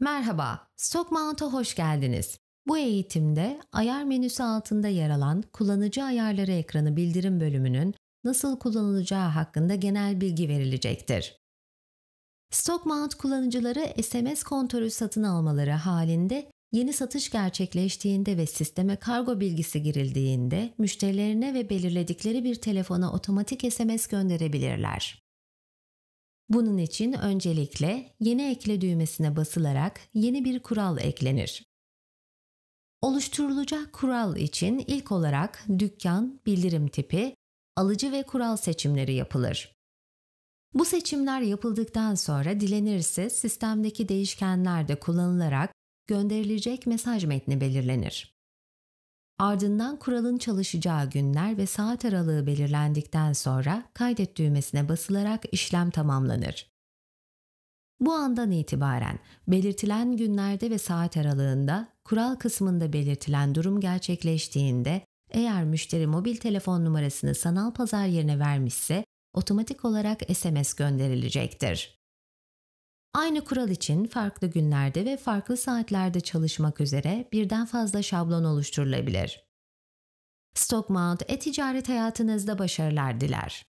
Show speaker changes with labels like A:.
A: Merhaba, Stock Mount'a hoş geldiniz. Bu eğitimde ayar menüsü altında yer alan kullanıcı ayarları ekranı bildirim bölümünün nasıl kullanılacağı hakkında genel bilgi verilecektir. Stock Mount kullanıcıları SMS kontörü satın almaları halinde yeni satış gerçekleştiğinde ve sisteme kargo bilgisi girildiğinde müşterilerine ve belirledikleri bir telefona otomatik SMS gönderebilirler. Bunun için öncelikle yeni ekle düğmesine basılarak yeni bir kural eklenir. Oluşturulacak kural için ilk olarak dükkan, bildirim tipi, alıcı ve kural seçimleri yapılır. Bu seçimler yapıldıktan sonra dilenirse sistemdeki değişkenler de kullanılarak gönderilecek mesaj metni belirlenir. Ardından kuralın çalışacağı günler ve saat aralığı belirlendikten sonra kaydet düğmesine basılarak işlem tamamlanır. Bu andan itibaren belirtilen günlerde ve saat aralığında kural kısmında belirtilen durum gerçekleştiğinde eğer müşteri mobil telefon numarasını sanal pazar yerine vermişse otomatik olarak SMS gönderilecektir. Aynı kural için farklı günlerde ve farklı saatlerde çalışmak üzere birden fazla şablon oluşturulabilir. Stockmount e-ticaret hayatınızda başarılar diler.